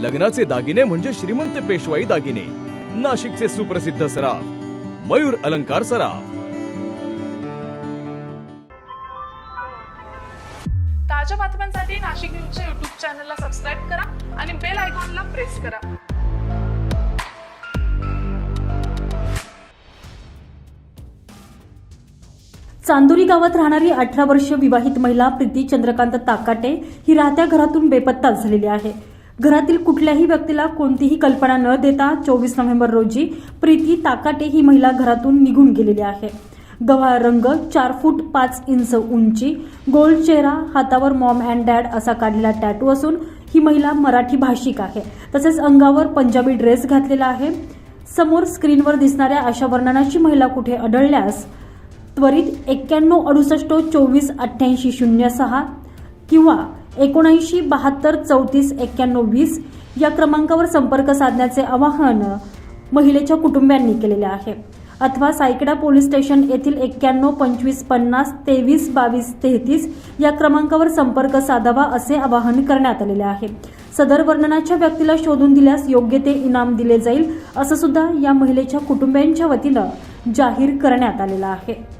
लग्नाचे दागिने म्हणजे श्रीमंत पेशवाई दागिने. नाशिकचे सुप्रसिद्ध सराफ मयूर अलंकार सराफ. ताज्या बातम्यांसाठी नाशिक न्यूजच्या युट्यूब चॅनलला सबस्क्राईब करा आणि बेल आयकॉनला प्रेस करा. चांदोरी गावात राहणारी अठरा वर्ष विवाहित महिला प्रीती चंद्रकांत ताकाटे ही राहत्या घरातून बेपत्ता झालेली आहे. घरातील कुठल्याही व्यक्तीला कोणतीही कल्पना न देता चोवीस नोव्हेंबर रोजी प्रीती ताकाटे ही महिला घरातून निघून गेलेली आहे. गव्हाळ रंग चार फूट पाच इंच उंची गोल्ड चेहरा हातावर मॉम अँड डॅड असा काढलेला टॅटू असून ही महिला मराठी भाषिक आहे. तसेच अंगावर पंजाबी ड्रेस घातलेला आहे. समोर स्क्रीनवर दिसणाऱ्या अशा वर्णनाची महिला कुठे आढळल्यास त्वरित एक्क्याण्णव अडुसष्ट चोवीस अठ्ठ्याऐंशी शून्य सहा किंवा एकोणऐंशी बहात्तर चौतीस एक्क्याण्णव वीस या क्रमांकावर संपर्क साधण्याचे आवाहन महिलेच्या कुटुंबियांनी केलेले आहे. अथवा सायकडा पोलीस स्टेशन येथील एक्क्याण्णव पंचवीस पन्नास तेवीस बावीस तेहतीस या क्रमांकावर संपर्क साधावा असे आवाहन करण्यात आलेले आहे. सदर वर्णनाच्या व्यक्तीला शोधून दिल्यास योग्य ते इनाम दिले जाईल असं सुद्धा या महिलेच्या कुटुंबियांच्या वतीनं जाहीर करण्यात आलेलं आहे.